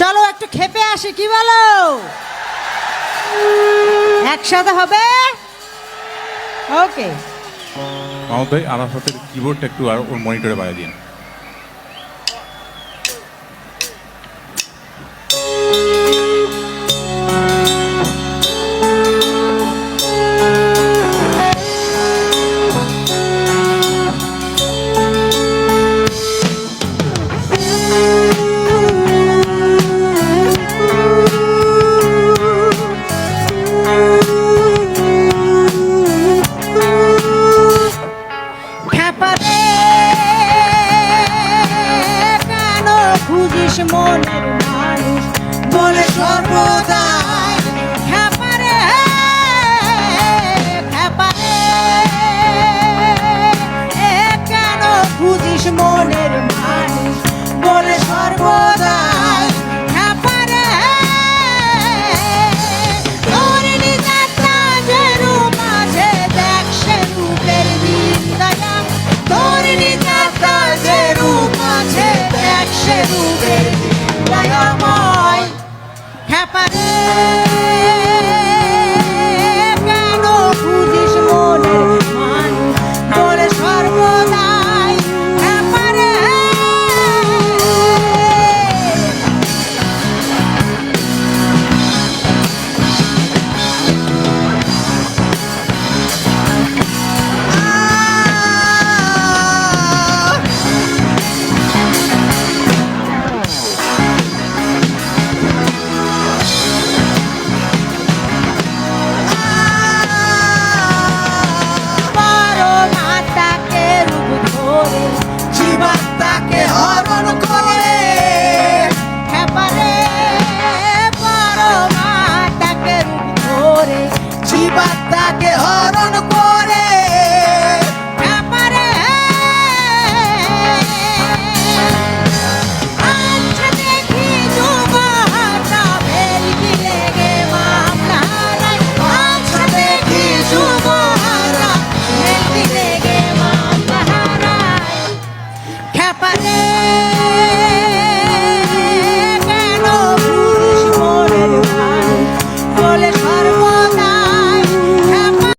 চলো একটু খেপে আসি, কি বলো? একসাথে হবে? ওকে মাহমুদ ভাই, আরাফাতের কিবোর্ডটা একটু আর ওর মনিটরে বাড়িয়ে দিন। খুঁজিস মনের মানুষ? বলে সর্বদাই কেন বুঝিস মনের মানুষ? বলে সর্বদাই জীবাত্মাকে হরণ করে। খেপারে